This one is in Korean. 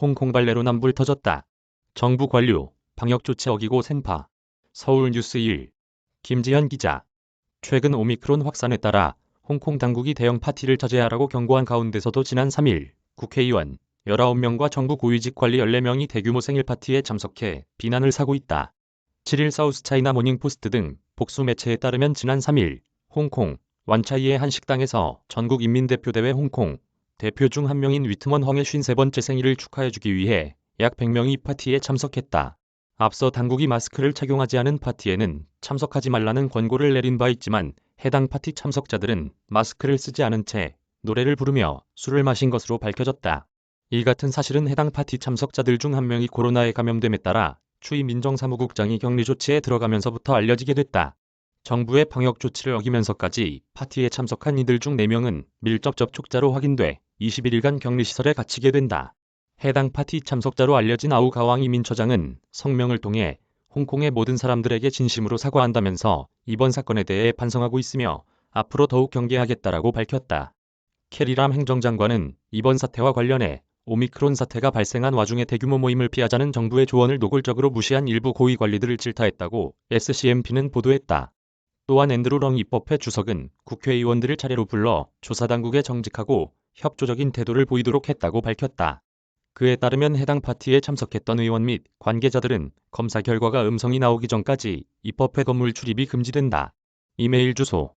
홍콩 발레로 남불 터졌다. 정부 관료, 방역 조치 어기고 생파. 서울 뉴스 1. 김지현 기자. 최근 오미크론 확산에 따라 홍콩 당국이 대형 파티를 자제하라고 경고한 가운데서도 지난 3일 국회의원 19명과 정부 고위직 관리 14명이 대규모 생일 파티에 참석해 비난을 사고 있다. 7일 사우스차이나 모닝포스트 등 복수 매체에 따르면 지난 3일 홍콩 완차이의 한 식당에서 전국인민대표대회 홍콩 대표 중 한 명인 위트먼 헝의 53번째 생일을 축하해주기 위해 약 100명이 파티에 참석했다. 앞서 당국이 마스크를 착용하지 않은 파티에는 참석하지 말라는 권고를 내린 바 있지만 해당 파티 참석자들은 마스크를 쓰지 않은 채 노래를 부르며 술을 마신 것으로 밝혀졌다. 이 같은 사실은 해당 파티 참석자들 중 한 명이 코로나에 감염됨에 따라 추이 민정사무국장이 격리 조치에 들어가면서부터 알려지게 됐다. 정부의 방역 조치를 어기면서까지 파티에 참석한 이들 중 4명은 밀접 접촉자로 확인돼 21일간 격리시설에 갇히게 된다. 해당 파티 참석자로 알려진 아우 가왕 이민처장은 성명을 통해 홍콩의 모든 사람들에게 진심으로 사과한다면서 이번 사건에 대해 반성하고 있으며 앞으로 더욱 경계하겠다라고 밝혔다. 캐리람 행정장관은 이번 사태와 관련해 오미크론 사태가 발생한 와중에 대규모 모임을 피하자는 정부의 조언을 노골적으로 무시한 일부 고위 관리들을 질타했다고 SCMP는 보도했다. 또한 앤드루 렁 입법회 주석은 국회의원들을 차례로 불러 조사당국에 정직하고 협조적인 태도를 보이도록 했다고 밝혔다. 그에 따르면 해당 파티에 참석했던 의원 및 관계자들은 검사 결과가 음성이 나오기 전까지 입법회 건물 출입이 금지된다. 이메일 주소